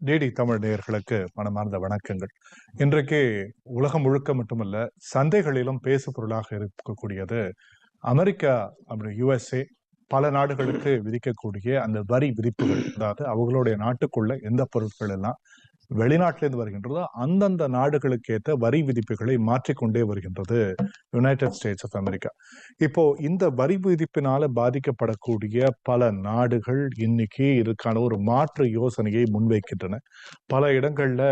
DD Tamil நேயர்களுக்கு மனமார்ந்த வணக்கங்கள். இன்றைக்கு உலகம் முழுக்க மட்டுமல்ல சந்தைகளிலும் பேசு பொருளாக இருக்கக்கூடியது அமெரிக்கா அப்படி யுஎஸ்ஏ பல நாடுகளுக்கு விதிக்கக்கூடிய அந்த வரி விதிப்புகள் அதாவது அவங்களுடைய நாட்டுக்குள்ள எந்த பொருட்கள் எல்லாம் வெளிநாட்டிலிருந்து வருகின்றதோ. அந்தந்த நாடுகளுக்கு ஏற்ற வரி விதிப்புகளை மாற்றிக்கொண்டே வருகின்றது யுனைடெட் ஸ்டேட்ஸ் ஆஃப் அமெரிக்கா இப்போ இந்த வரி விதிப்பினால பாதிக்கப்படக்கூடிய பல நாடுகள் இன்னைக்கு இதுக்கான ஒரு மாற்று யோசனையை முன்வைக்கின்றன. பல இடங்கள்ல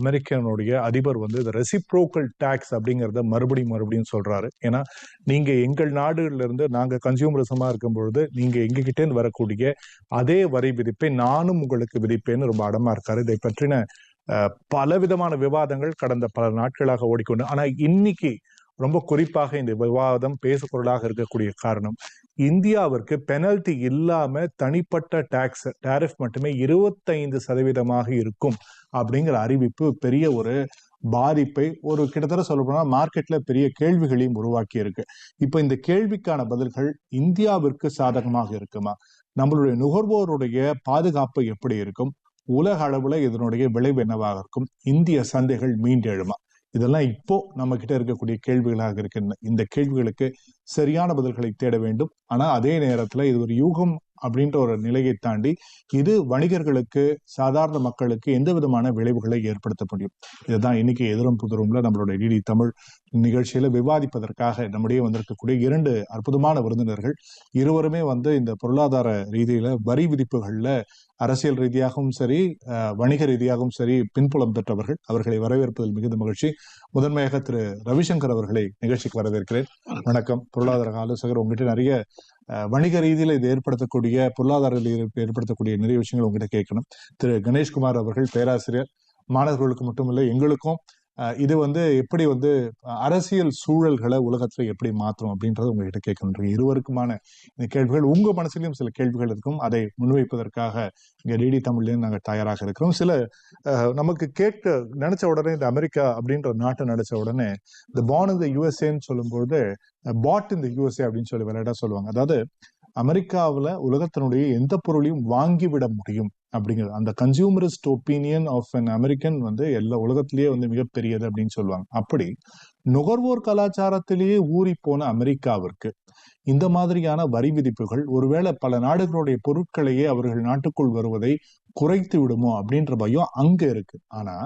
அமெரிக்கனுடைய அதிபர் வந்து இந்த ரெசிப்ரோக்கல் டேக்ஸ் அப்படிங்கிறத மறுபடியும் மறுபடியும் சொல்றாரு. ஏன்னா நீங்க எங்கள் நாடுகள்ல இருந்து நாங்க கன்சியூமரிசமா இருக்கும் பொழுது நீங்க எங்ககிட்டேருந்து வரக்கூடிய அதே வரி விதிப்பை நானும் உங்களுக்கு விதிப்பேன்னு ரொம்ப அடமா இருக்காரு. இதை பற்றி பற்றின பலவிதமான விவாதங்கள் கடந்த பல நாட்களாக ஓடிக்கொண்டு ஆனால் இன்னைக்கு ரொம்ப குறிப்பாக இந்த விவாதம் பேசுபொருளாக இருக்கக்கூடிய காரணம் இந்தியாவிற்கு பெனல்டி இல்லாம தனிப்பட்ட டாக்ஸ் டாரிஃப் மட்டுமே இருபத்தைந்து சதவீதமாக இருக்கும் அப்படிங்கிற அறிவிப்பு பெரிய ஒரு பாதிப்பை ஒரு கிட்டத்தட்ட சொல்ல போனால் மார்க்கெட்ல பெரிய கேள்விகளையும் உருவாக்கி இருக்கு. இப்போ இந்த கேள்விக்கான பதில்கள் இந்தியாவிற்கு சாதகமாக இருக்குமா? நம்மளுடைய நுகர்வோருடைய பாதுகாப்பு எப்படி இருக்கும்? உலக அளவுல இதனுடைய விளைவு என்னவாக இருக்கும்? இந்திய சந்தைகள் மீண்டெழுமா இதெல்லாம் இப்போ நம்ம கிட்ட இருக்கக்கூடிய கேள்விகளாக இருக்கின்றன. இந்த கேள்விகளுக்கு சரியான பதில்களை தேட வேண்டும். ஆனா அதே நேரத்துல இது ஒரு யூகம் அப்படின்ற ஒரு நிலையை தாண்டி இது வணிகர்களுக்கு சாதாரண மக்களுக்கு எந்த விதமான விளைவுகளை ஏற்படுத்த முடியும்? இதுதான் இன்னைக்கு எதிரும் புதிரும்ல நம்மளுடைய டிடி தமிழ் நிகழ்ச்சியில விவாதிப்பதற்காக நம்முடைய வந்திருக்கக்கூடிய இரண்டு அற்புதமான விருந்தினர்கள். இருவருமே வந்து இந்த பொருளாதார ரீதியில வரி விதிப்புகள்ல அரசியல் ரீதியாகவும் சரி வணிக ரீதியாகவும் சரி பின்புலம் பெற்றவர்கள் அவர்களை வரவேற்பதில் மிகுந்த மகிழ்ச்சி. முதன்மையாக திரு. ரவிசங்கர் அவர்களை நிகழ்ச்சிக்கு வரவேற்கிறேன். வணக்கம். பொருளாதார ஆலோசகர் உங்ககிட்ட நிறைய அஹ், வணிக ரீதியில இது ஏற்படுத்தக்கூடிய பொருளாதார ரீதியில் ஏற்படுத்தக்கூடிய நிறைய விஷயங்கள் உங்ககிட்ட கேட்கணும். திரு. கணேஷ்குமார் அவர்கள் பேராசிரியர். மாணவர்களுக்கு மட்டுமில்லை எங்களுக்கும் இது வந்து எப்படி வந்து அரசியல் சூழல்களை உலகத்துல எப்படி மாற்றும் அப்படின்றத உங்ககிட்ட கேட்கணும் இருவருக்குமான இந்த கேள்விகள் உங்க மனசுலயும் சில கேள்விகள் இருக்கும். அதை முன்வைப்பதற்காக இங்க டிடி தமிழ்லயும் நாங்கள் தயாராக இருக்கிறோம். சில நமக்கு கேட்க நினைச்ச உடனே இந்த அமெரிக்கா அப்படின்ற நாட்டை நினைச்ச உடனே இந்த பான் இந்த யூஎஸ்ஏன்னு சொல்லும்போது பாட் இந்த யூஎஸ்ஏ அப்படின்னு சொல்லி விளையாட சொல்லுவாங்க. அதாவது அமெரிக்காவில் உலகத்தினுடைய எந்த பொருளையும் வாங்கிவிட முடியும். அப்படிங்கிறது. அந்த consumerist opinion of an American வந்து எல்லா உலகத்திலேயே வந்து மிகப்பெரியது அப்படின்னு சொல்லுவாங்க. அப்படி நுகர்வோர் கலாச்சாரத்திலேயே ஊறி போன அமெரிக்காவிற்கு இந்த மாதிரியான வரி விதிப்புகள் ஒருவேளை பல நாடுகளுடைய பொருட்களையே அவர்கள் நாட்டுக்குள் வருவதை குறைத்து விடுமோ அப்படின்ற பயம் அங்க இருக்கு. ஆனா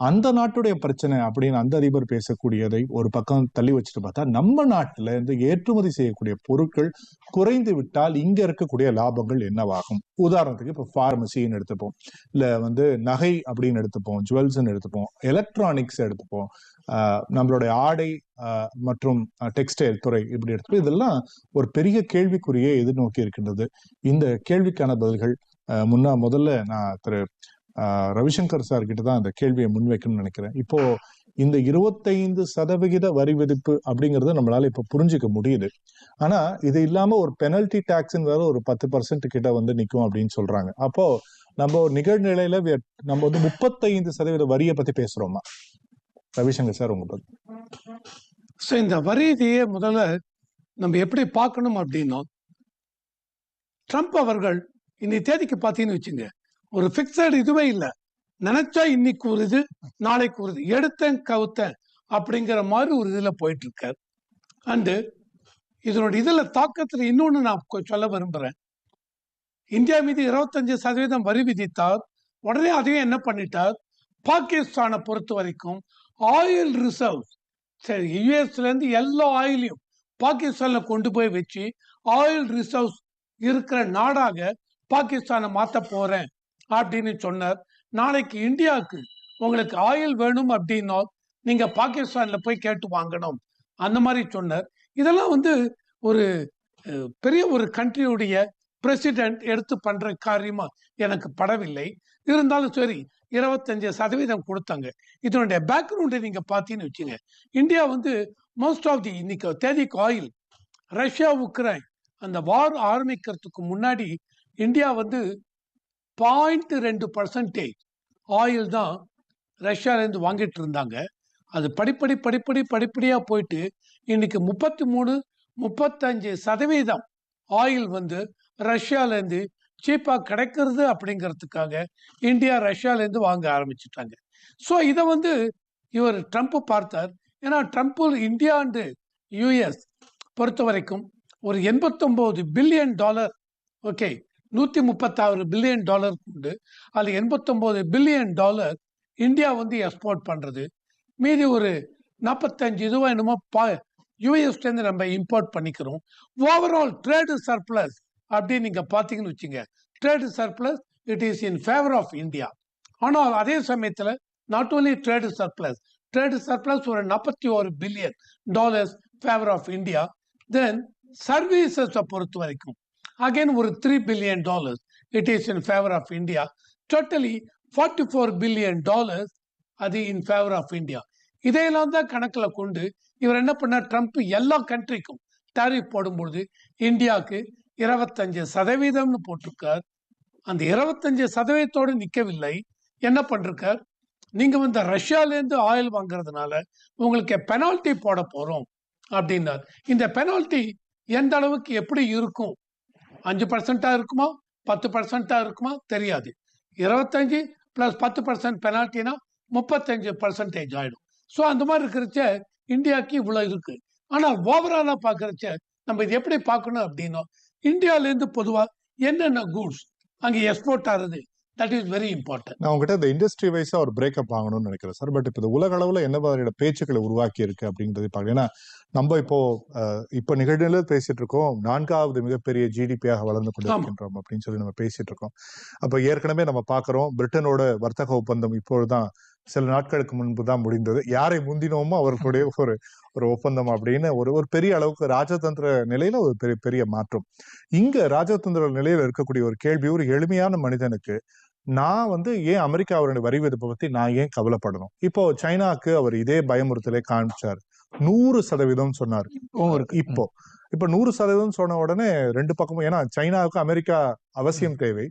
அந்த நாட்டுடைய பிரச்சனை அப்படின்னு அந்த அதிபர் பேசக்கூடியதை ஒரு பக்கம் தள்ளி வச்சுட்டு பார்த்தா நம்ம நாட்டுல இருந்து ஏற்றுமதி செய்யக்கூடிய பொருட்கள் குறைந்து விட்டால் இங்க இருக்கக்கூடிய லாபங்கள் என்னவாகும்? உதாரணத்துக்கு இப்போ ஃபார்மசின்னு எடுத்துப்போம். இல்ல வந்து நகை அப்படின்னு எடுத்துப்போம் ஜுவல்ஸ்ன்னு எடுத்துப்போம் எலக்ட்ரானிக்ஸ் எடுத்துப்போம் நம்மளுடைய ஆடை மற்றும் டெக்ஸ்டைல் துறை இப்படி எடுத்துப்போம். இதெல்லாம் ஒரு பெரிய கேள்விக்குறியை எதிர்நோக்கி இருக்கின்றது. இந்த கேள்விக்கான பதில்கள் முன்னா முதல்ல நான் திரு ரவிசங்கர் சார் கிட்ட தான் அந்த கேள்வியை முன்வைக்கணும்னு நினைக்கிறேன். இப்போ இந்த இருபத்தைந்து சதவிகித வரி விதிப்பு அப்படிங்கறத நம்மளால இப்ப புரிஞ்சுக்க முடியுது. ஆனா இது இல்லாம ஒரு பெனல்டி டாக்ஸ்ன்னு வேற ஒரு பத்து பர்சன்ட் கிட்ட வந்து நிக்கும் அப்படின்னு சொல்றாங்க. அப்போ நம்ம ஒரு நிகழ்நிலையில நம்ம வந்து முப்பத்தைந்து சதவீத வரியை பத்தி பேசுறோமா? ரவிசங்கர் சார் உங்க பதில் ஸோ இந்த வரிதியை முதல்ல நம்ம எப்படி பார்க்கணும் அப்படின்னா ட்ரம்ப் அவர்கள் இன்னைக்கு தேதிக்கு பார்த்தீங்கன்னு வச்சுங்க ஒரு ஃபிக்ஸட் இதுவே இல்லை. நினைச்சா இன்னைக்கு ஒரு இது நாளைக்கு ஒரு இது. எடுத்தேன் கவுத்தேன் அப்படிங்கிற மாதிரி ஒரு இதில் போயிட்டு இருக்கார் அண்டு இதனோட இதில் தாக்கத்தில் இன்னொன்று நான் சொல்ல விரும்புகிறேன் இந்தியா மீது இருபத்தஞ்சு சதவீதம் வரி விதித்தார். உடனே அதையும் என்ன பண்ணிட்டார்? பாகிஸ்தானை பொறுத்த வரைக்கும் ஆயில் ரிசர்வ் சரி யுஎஸ்லேருந்து எல்லா ஆயிலையும் பாகிஸ்தானில் கொண்டு போய் வச்சு ஆயில் ரிசர்வ்ஸ் இருக்கிற நாடாக பாகிஸ்தானை மாற்ற போறேன் அப்படின்னு சொன்னார். நாளைக்கு இந்தியாவுக்கு உங்களுக்கு ஆயில் வேணும் அப்படின்னா நீங்க பாகிஸ்தான்ல போய் கேட்டு வாங்கணும். அந்த மாதிரி சொன்னார். இதெல்லாம் வந்து ஒரு பெரிய ஒரு கண்ட்ரியுடைய பிரசிடென்ட் எடுத்து பண்ற காரியமா எனக்கு படவில்லை. இருந்தாலும் சரி இருபத்தஞ்சு சதவீதம் கொடுத்தாங்க. இதனுடைய பேக்ரவுண்டை நீங்க பார்த்தீங்கன்னு வச்சுங்க. இந்தியா வந்து மோஸ்ட் ஆஃப் தி இன்னைக்கு தேதிக்கு ஆயில் ரஷ்யா உக்ரைன் அந்த வார் ஆரம்பிக்கிறதுக்கு முன்னாடி இந்தியா வந்து பாயிண்ட் ரெண்டு பர்சன்டேஜ் ஆயில் தான் ரஷ்யாலேருந்து வாங்கிட்டு இருந்தாங்க. அது படிப்படி படிப்படி படிப்படியாக போயிட்டு இன்னைக்கு முப்பத்தி மூணு முப்பத்தஞ்சு சதவீதம் ஆயில் வந்து ரஷ்யாலேருந்து சீப்பாக கிடைக்கிறது அப்படிங்கிறதுக்காக இந்தியா ரஷ்யாவிலேருந்து வாங்க ஆரம்பிச்சிட்டாங்க. ஸோ இதை வந்து இவர் ட்ரம்ப் பார்த்தார். ஏன்னா ட்ரம்ப் இந்தியா அண்டு யூஎஸ் பொறுத்த வரைக்கும் ஒரு எண்பத்தொம்போது பில்லியன் டாலர் ஓகே நூற்றி முப்பத்தாறு பில்லியன் டாலர் உண்டு. அதில் எண்பத்தொம்போது பில்லியன் டாலர் இந்தியா வந்து எக்ஸ்போர்ட் பண்ணுறது மீதி ஒரு நாற்பத்தஞ்சு இதுவாக என்னமோ பா யூஎஸ்லேருந்து நம்ம இம்போர்ட் பண்ணிக்கிறோம். ஓவரால் ட்ரேடு சர்ப்ளஸ் அப்படின்னு நீங்கள் பார்த்தீங்கன்னு வச்சுங்க. Trade surplus it is in favour of India ஆனால் அதே சமயத்தில் not only trade surplus trade surplus ஒரு நாற்பத்தி ஒரு billion dollars favour of India then சர்வீசஸை பொறுத்த வரைக்கும் அகைன் ஒரு three billion dollars it is in favour of India totally forty four billion dollars அது இன் ஃபேவர் ஆஃப் இந்தியா இதையெல்லாம் தான் கணக்கில் கொண்டு இவர் என்ன பண்ணார்? ட்ரம்ப் எல்லா கண்ட்ரிக்கும் டாரிஃப் போடும்பொழுது இந்தியாவுக்கு இருபத்தஞ்சு சதவீதம்னு போட்டிருக்கார். அந்த இருபத்தஞ்சு சதவீதத்தோடு நிற்கவில்லை என்ன பண்ணிருக்கார்? நீங்கள் வந்து ரஷ்யாலேருந்து ஆயில் வாங்குறதுனால உங்களுக்கு பெனால்ட்டி போட போகிறோம் அப்படின்னார். இந்த பெனால்ட்டி எந்த அளவுக்கு எப்படி இருக்கும்? அஞ்சு பர்சன்டா இருக்குமா? பத்து பர்சன்டா இருக்குமா? தெரியாது. இருபத்தஞ்சி பிளஸ் பத்து பர்சன்ட் பெனால்ட்டினா முப்பத்தஞ்சு பர்சன்டேஜ் ஆயிடும். ஸோ அந்த மாதிரி இருக்கிறச்ச இந்தியாவுக்கு இவ்வளோ இருக்கு. ஆனால் ஓவராலாக பார்க்குறச்ச நம்ம இது எப்படி பார்க்கணும் அப்படின்னா இந்தியாவிலேருந்து பொதுவாக என்னென்ன கூட்ஸ் அங்கே எக்ஸ்போர்ட் ஆகுது? தட் இஸ் வெரி இம்பார்ட்டன்ட் நான் உங்ககிட்ட இந்த இண்டஸ்ட்ரி வைஸா ஒரு பிரேக்கப் வாங்கணும்னு நினைக்கிறேன் சார். பட் இப்போ இந்த உலக அளவுல என்ன மாதிரியான பேச்சுக்களை உருவாக்கி இருக்கு அப்படிங்கிறது பார்க்கலாம் ஏன்னா நம்ம இப்போ இப்போ நிகழ்நிலை பேசிட்டு இருக்கோம். நான்காவது மிகப்பெரிய ஜிடிபியாக வளர்ந்து கொண்டிருக்கின்றோம் அப்படின்னு சொல்லி நம்ம பேசிட்டு இருக்கோம். அப்போ ஏற்கனவே நம்ம பார்க்கிறோம் பிரிட்டனோட வர்த்தக ஒப்பந்தம் இப்பொழுதுதான் சில நாட்களுக்கு முன்பு தான் முடிந்தது. யாரை முந்தினோமோ அவர்களுடைய ஒரு ஒரு ஒப்பந்தம் அப்படின்னு ஒரு ஒரு பெரிய அளவுக்கு ராஜதந்திர நிலையில ஒரு பெரிய பெரிய மாற்றம். இங்க ராஜதந்திர நிலையில இருக்கக்கூடிய ஒரு கேள்வி ஒரு எளிமையான மனிதனுக்கு நான் வந்து ஏன் அமெரிக்காவுடைய வரி விதிப்பை பத்தி நான் ஏன் கவலைப்படணும்? இப்போ சைனாக்கு அவர் இதே பயமுறுத்தலை காமிச்சார் நூறு சதவீதம் சொன்னார். இப்போ. இப்ப நூறு சதவீதம் சொன்ன உடனே ரெண்டு பக்கமும் ஏன்னா சைனாவுக்கு அமெரிக்கா அவசியம் தேவை.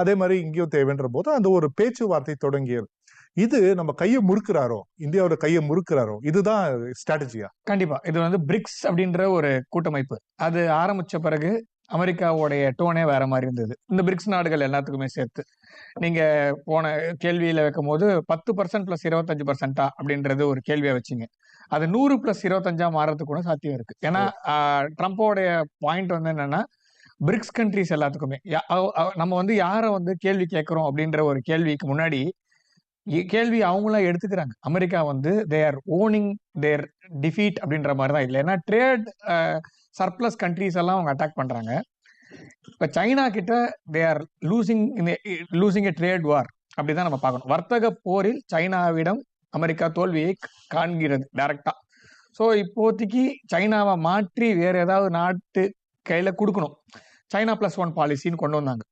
அதே மாதிரி இங்கேயும் தேவைன்ற போது அந்த ஒரு பேச்சுவார்த்தை தொடங்கியது. இது நம்ம கையை முறுக்குறாரோ? இந்தியாவோட கையை முறுக்குறாரோ? இதுதான் ஸ்ட்ராட்டஜியா? கண்டிப்பா. இது வந்து பிரிக்ஸ் அப்படின்ற ஒரு கூட்டமைப்பு. அது ஆரம்பிச்ச பிறகு அமெரிக்காவுடைய டோனே வேற மாதிரி இருந்தது. இந்த பிரிக்ஸ் நாடுகள் எல்லாத்துக்குமே சேர்த்து. நீங்க போன கேள்வியில வைக்கும் போது பத்து பர்சன்ட் பிளஸ் இருபத்தஞ்சு பர்சன்டா அப்படின்றது ஒரு கேள்வியை வச்சீங்க. அது நூறு பிளஸ் இருபத்தஞ்சா மாறதுக்கு கூட சாத்தியம் இருக்கு. ஏன்னா ட்ரம்ப்போடைய பாயிண்ட் வந்து என்னன்னா பிரிக்ஸ் கண்ட்ரிஸ் எல்லாத்துக்குமே. நம்ம வந்து யாரை வந்து கேள்வி கேட்கிறோம் அப்படின்ற ஒரு கேள்விக்கு முன்னாடி கேள்வி அவங்களாம் எடுத்துக்கிறாங்க. அமெரிக்கா வந்து தேர் ஓனிங் தேர் டிஃபீட் அப்படின்ற மாதிரி தான். இல்லை ஏன்னா ட்ரேட் சர்ப்ளஸ் கண்ட்ரீஸ் எல்லாம் அவங்க அட்டாக் பண்ணுறாங்க இப்போ சைனா கிட்ட they are losing losing a trade war அப்படிதான் நம்ம பார்க்கணும். வர்த்தக போரில் சைனாவிடம் அமெரிக்கா தோல்வியை காண்கிறது டைரக்டா ஸோ இப்போதைக்கு சைனாவை மாற்றி வேற ஏதாவது நாட்டு கையில கொடுக்கணும். சைனா பிளஸ் ஒன் பாலிசின்னு கொண்டு வந்தாங்க.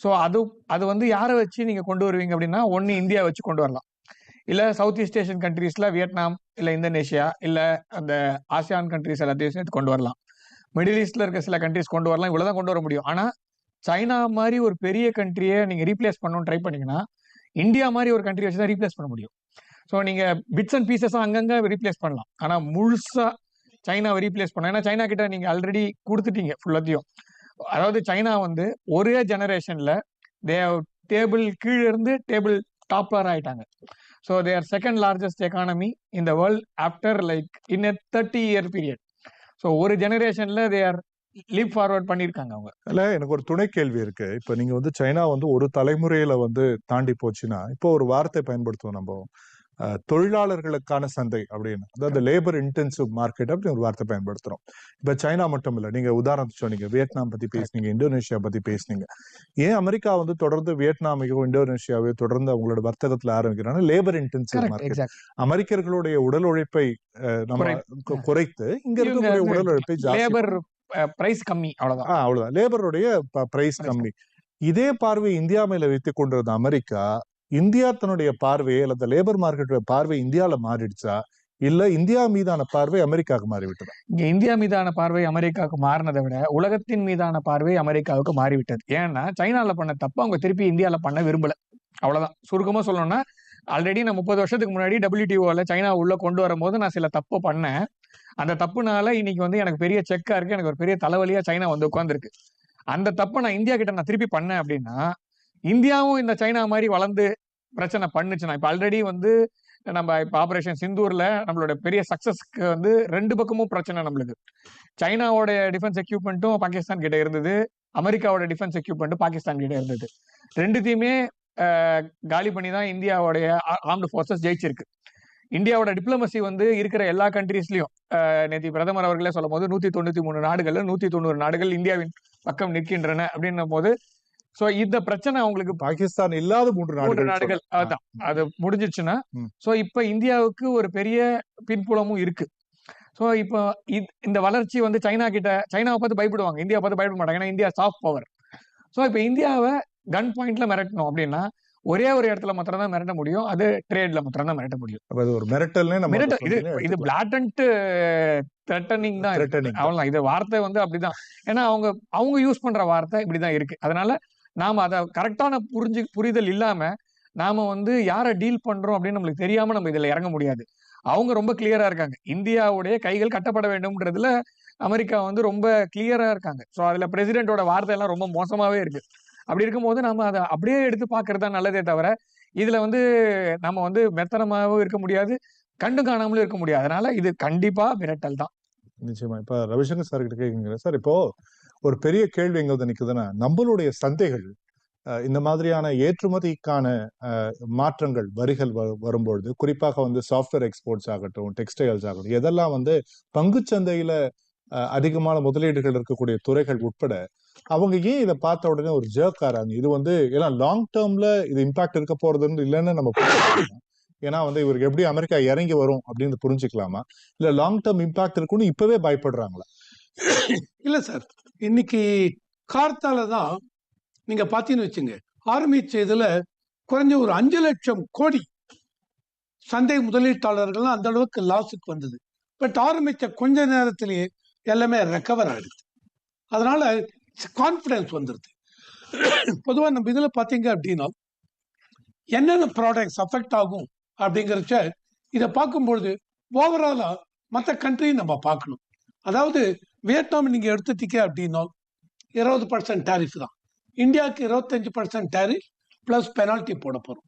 ஸோ அது அது வந்து யாரை வச்சு நீங்கள் கொண்டு வருவீங்க அப்படின்னா ஒன்று இந்தியா வச்சு கொண்டு வரலாம். இல்லை சவுத் ஈஸ்ட் ஏஷியன் கண்ட்ரீஸில் வியட்நாம் இல்லை இந்தோனேஷியா இல்லை அந்த ஆசியான் கண்ட்ரீஸ் எல்லாத்தையும் சேர்த்து கொண்டு வரலாம். மிடில் ஈஸ்டில் இருக்க சில கண்ட்ரீஸ் கொண்டு வரலாம். இவ்வளோ தான் கொண்டு வர முடியும். ஆனால் சைனா மாதிரி ஒரு பெரிய கண்ட்ரியை நீங்கள் ரீப்ளேஸ் பண்ணணும்னு ட்ரை பண்ணிங்கன்னா இந்தியா மாதிரி ஒரு கண்ட்ரி வச்சு தான் ரீப்ளேஸ் பண்ண முடியும். ஸோ நீங்கள் பிட்ஸ் அண்ட் பீசஸாக அங்கங்கே ரீப்ளேஸ் பண்ணலாம். ஆனால் முழுசாக சைனாவை ரீப்ளேஸ் பண்ணலாம். ஏன்னா சைனா கிட்ட நீங்கள் ஆல்ரெடி கொடுத்துட்டீங்க ஃபுல்லாத்தையும் அதாவது சைனா வந்து ஒரே ஜெனரேஷன்ல தே டேபிள் கீழே இருந்து டேபிள் டாப்லர் ஆயிட்டாங்க. So they're second largest economy in the world after like in a thirty year period so ஒரு ஜெனரேஷன்ல தே ஆர் லீப் ஃபார்வர்ட் பண்ணியிருக்காங்க அவங்க. இல்லை எனக்கு ஒரு துணை கேள்வி இருக்கு. இப்ப நீங்க வந்து சைனா வந்து ஒரு தலைமுறையில வந்து தாண்டி போச்சுன்னா இப்போ ஒரு வார்த்தை பயன்படுத்துவோம் நம்ம. தொழிலாளர்களுக்கான சந்தை அப்படின்னு. அதாவது லேபர் இன்டென்சிவ் மார்க்கெட் அப்படின்னு ஒரு வார்த்தை பயன்படுத்துறோம். இப்ப சைனா மட்டும் இல்ல நீங்க உதாரணத்துக்கு சொன்னீங்க வியட்நாம் பத்தி பேசுனீங்க இந்தோனேஷியா பத்தி பேசுனீங்க. ஏன் அமெரிக்கா வந்து தொடர்ந்து வியட்நாமையோ இந்தோனேஷியாவையோ தொடர்ந்து அவங்களோட வர்த்தகத்துல ஆரம்பிக்கிறாங்க? லேபர் இன்டென்சிவ் மார்க்கெட் அமெரிக்கர்களுடைய உடல் உழைப்பை நம்ம குறைத்து இங்க இருக்கக்கூடிய உடல் உழைப்பை லேபர் பிரைஸ் கம்மி அவ்வளவுதான். அவ்வளவுதான். லேபருடைய பிரைஸ் கம்மி. இதே பார்வை இந்தியா மேல வைத்துக் கொண்டிருந்த அமெரிக்கா இந்தியா தன்னுடைய பார்வை அல்லது லேபர் மார்க்கெட்டுடைய பார்வை இந்தியாவில் மாறிடுச்சா? இல்ல இந்தியா மீதான பார்வை அமெரிக்காவுக்கு மாறிவிட்டது? இங்க இந்தியா மீதான பார்வை அமெரிக்காவுக்கு மாறினதை விட உலகத்தின் மீதான பார்வை அமெரிக்காவுக்கு மாறிவிட்டது. ஏன்னா சைனால பண்ண தப்பு அவங்க திருப்பி இந்தியால பண்ண விரும்பல. அவ்வளவுதான். சுருக்கமா சொல்லணும்னா ஆல்ரெடி நான் முப்பது வருஷத்துக்கு முன்னாடி டபிள்யூடிஓல சைனா உள்ள கொண்டு வரும்போது நான் சில தப்பு பண்ணேன். அந்த தப்புனால இன்னைக்கு வந்து எனக்கு பெரிய செக்கா இருக்கு. எனக்கு ஒரு பெரிய தலைவலியா சைனா வந்து உட்காந்துருக்கு அந்த தப்பை நான் இந்தியா கிட்ட நான் திருப்பி பண்ணேன் அப்படின்னா இந்தியாவும் இந்த சைனா மாதிரி வளர்ந்து பிரச்சனை பண்ணுச்சுன்னா இப்ப ஆல்ரெடி வந்து நம்ம இப்ப ஆபரேஷன் சிந்தூர்ல நம்மளோட பெரிய சக்சஸ்க்கு வந்து ரெண்டு பக்கமும் பிரச்சனை நம்மளுக்கு. சைனாவோட டிஃபென்ஸ் எக்யூப்மெண்ட்டும் பாகிஸ்தான் கிட்ட இருந்தது. அமெரிக்காவோட டிஃபென்ஸ் எக்யூப்மெண்ட்டும் பாகிஸ்தான் கிட்ட இருந்தது. ரெண்டுத்தையுமே காலி பண்ணி தான் இந்தியாவோடைய ஆர்ம்டு ஃபோர்ஸஸ் ஜெயிச்சிருக்கு. இந்தியாவோட டிப்ளமசி வந்து இருக்கிற எல்லா கண்ட்ரீஸ்லயும் நேற்று பிரதமர் அவர்களே சொல்லும் போது நூத்தி தொண்ணூத்தி மூணு நாடுகள்ல நூத்தி தொண்ணூறு நாடுகள் இந்தியாவின் பக்கம் நிற்கின்றன அப்படின்னும் போது சோ இந்த பிரச்சனை அவங்களுக்கு பாகிஸ்தான் இல்லாத மூன்று மூன்று நாடுகள். அதான். அது முடிஞ்சிருச்சுன்னா. சோ இப்ப இந்தியாவுக்கு ஒரு பெரிய பின்புலமும் இருக்கு. சோ இப்போ இந்த வளர்ச்சி வந்து சைனா கிட்ட சைனாவை பார்த்து பயப்படுவாங்க. இந்தியா பார்த்து பயப்பட மாட்டாங்க. ஏன்னா இந்தியா சாஃப்ட் பவர் சோ இப்போ இந்தியாவை கன் பாயிண்ட்ல மிரட்டணும் அப்படின்னா ஒரே ஒரு இடத்துல மாத்திரம் தான் மிரட்ட முடியும். அது ட்ரேட்ல மாத்திரம் தான் மிரட்ட முடியும். அது ஒரு மிரட்டல்னே நம்ம இது இது. பிளாட்டன்ட் த்ரெட்டனிங் தான் இருக்கு. Threatening தான். அவ்வளவுதான். இது வார்த்தை வந்து அப்படிதான். ஏன்னா அவங்க அவங்க யூஸ் பண்ற வார்த்தை இப்படிதான் இருக்கு. அதனால நாம அதை கரெக்டான புரிஞ்சு புரிதல் இல்லாம நாம வந்து யாரை டீல் பண்றோம் அப்படின்னு நம்மளுக்கு தெரியாம நம்ம இதுல இறங்க முடியாது. அவங்க ரொம்ப கிளியரா இருக்காங்க. இந்தியாவுடைய கைகள் கட்டப்பட வேண்டும்ன்றதுல அமெரிக்கா வந்து ரொம்ப கிளியரா இருக்காங்க. ஸோ அதுல பிரசிடென்ட்டோட வார்த்தை எல்லாம் ரொம்ப மோசமாவே இருக்கு. அப்படி இருக்கும்போது நம்ம அதை அப்படியே எடுத்து பார்க்கறது தான் நல்லதே தவிர இதுல வந்து நம்ம வந்து மெத்தனமாகவும் இருக்க முடியாது கண்டு காணாமலும் இருக்க முடியாது. அதனால இது கண்டிப்பா மிரட்டல் தான். நிச்சயமா. இப்போ ரவிசங்கர் சார் கிட்ட கேக்குங்க சார் இப்போ ஒரு பெரிய கேள்வி எங்க வந்து நிக்குதுன்னா நம்மளுடைய சந்தைகள் அஹ், இந்த மாதிரியான ஏற்றுமதிக்கான அஹ், மாற்றங்கள் வரிகள் வ- வரும்பொழுது குறிப்பாக வந்து சாஃப்ட்வேர் எக்ஸ்போர்ட்ஸ் ஆகட்டும் டெக்ஸ்டைல்ஸ் ஆகட்டும் இதெல்லாம் வந்து பங்குச்சந்தையில அதிகமான முதலீடுகள் இருக்கக்கூடிய துறைகள் உட்பட அவங்க ஏன் இதை பார்த்த உடனே ஒரு ஜேர்க் ஆறாங்க? இது வந்து ஏன்னா லாங் டேர்ம்ல இது இம்பாக்ட் இருக்க போறதுன்னு இல்லைன்னு நம்ம ஏன்னா வந்து இவருக்கு எப்படி அமெரிக்கா இறங்கி வரும் அப்படின்னு புரிஞ்சுக்கலாமா? இல்ல லாங் டேர்ம் இம்பாக்ட் இருக்குன்னு இப்பவே பயப்படுறாங்களா? இல்ல சார். இன்னைக்கு கார்த்தால தான் நீங்க பாத்தீங்கன்னு வச்சுங்க. ஆரம்பிச்ச இதுல குறைஞ்ச ஒரு அஞ்சு லட்சம் கோடி சந்தை முதலீட்டாளர்கள் அந்த அளவுக்கு லாஸுக்கு வந்தது. பட் ஆரம்பிச்ச கொஞ்ச நேரத்திலேயே எல்லாமே ரெக்கவர் ஆயிடுது. அதனால கான்ஃபிடன்ஸ் வந்துடுது பொதுவா நம்ம இதுல பாத்தீங்க அப்படின்னா என்னென்ன ப்ராடக்ட்ஸ் அஃபெக்ட் ஆகும் அப்படிங்கிறச்ச இதை பார்க்கும்பொழுது ஓவராலா மற்ற கண்ட்ரியும் நம்ம பார்க்கணும். அதாவது வியட்நாம் நீங்கள் எடுத்துட்டீங்க அப்படின்னா இருபது பர்சன்ட் டேரிஃப் தான். இந்தியாவுக்கு இருபத்தஞ்சு பர்சன்ட் டேரிஃப் ப்ளஸ் பெனால்ட்டி போட போகிறோம்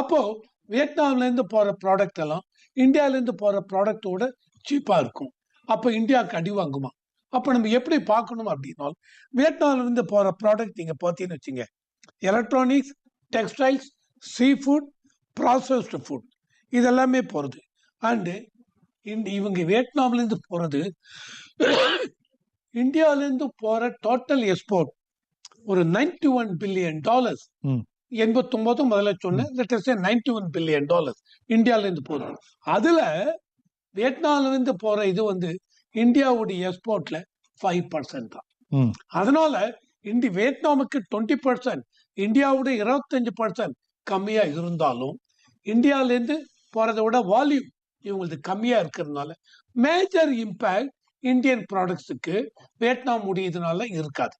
அப்போது வியட்நாம்லேருந்து போகிற ப்ராடக்ட் எல்லாம் இந்தியாவிலேருந்து போகிற ப்ராடக்டோட சீப்பாக இருக்கும். அப்போ இந்தியாவுக்கு அடி வாங்குமா? அப்போ நம்ம எப்படி பார்க்கணும் அப்படின்னா வியட்நாம்லேருந்து போகிற ப்ராடக்ட் நீங்கள் பார்த்தீங்கன்னு வச்சுங்க. Electronics textiles sea food processed food இதெல்லாமே போகிறது அண்டு இவங்க வியட்நாம்லேருந்து போகிறது இந்தியாவிலேருந்து போகிற டோட்டல் எக்ஸ்போர்ட் ஒரு நைன்டி ஒன் பில்லியன் டாலர்ஸ். எண்பத்தொம்போது முதல்ல சொன்னேன். நைன்டி ஒன் பில்லியன் டாலர்ஸ் இந்தியாவிலேருந்து போகுது. அதில் வியட்நாம்லேருந்து போகிற இது வந்து இந்தியாவுடைய எக்ஸ்போர்ட்ல ஃபைவ் பர்சன்ட் தான். அதனால இந்தி வியட்நாமுக்கு டுவெண்ட்டி பர்சன்ட் இந்தியாவுடைய இருபத்தஞ்சு பர்சன்ட் கம்மியா இருந்தாலும் இந்தியாவிலேருந்து போறதை விட வால்யூம் இவங்களுக்கு கம்மியா இருக்கிறதுனால மேஜர் இம்பேக்ட் இந்தியன் ப்ராடக்ட்ஸுக்கு வியட்நாம் முடியுதுனால இருக்காது.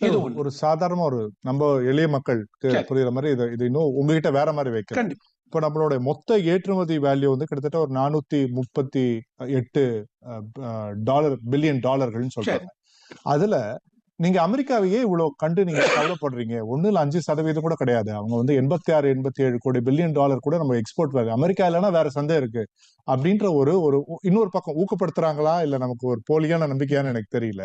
இது ஒரு சாதாரண ஒரு நம்ம எளிய மக்களுக்கு. புரியுற மாதிரி இது இது இன்னும் உங்ககிட்ட வேற மாதிரி வைக்கிறேன். இப்போ நம்மளோட மொத்த ஏற்றுமதி வேல்யூ வந்து கிட்டத்தட்ட ஒரு நானூத்தி முப்பத்தி எட்டு டாலர் பில்லியன் டாலர்கள்னு சொல்றாங்க. அதுல நீங்க அமெரிக்காவையே இவ்வளவு கண்டு நீங்க கவலைப்படுறீங்க. ஒண்ணுல அஞ்சு சதவீதம் கூட கிடையாது. அவங்க வந்து எண்பத்தி ஆறு எண்பத்தி ஏழு கோடி பில்லியன் டாலர் கூட நம்ம எக்ஸ்போர்ட் வேல்யூ அமெரிக்கா இல்லைன்னா வேற சந்தை இருக்கு. அப்படின்ற ஒரு ஒரு இன்னொரு பக்கம் ஊக்கப்படுத்துறாங்களா? இல்ல நமக்கு ஒரு போலியான நம்பிக்கையான்னு எனக்கு தெரியல.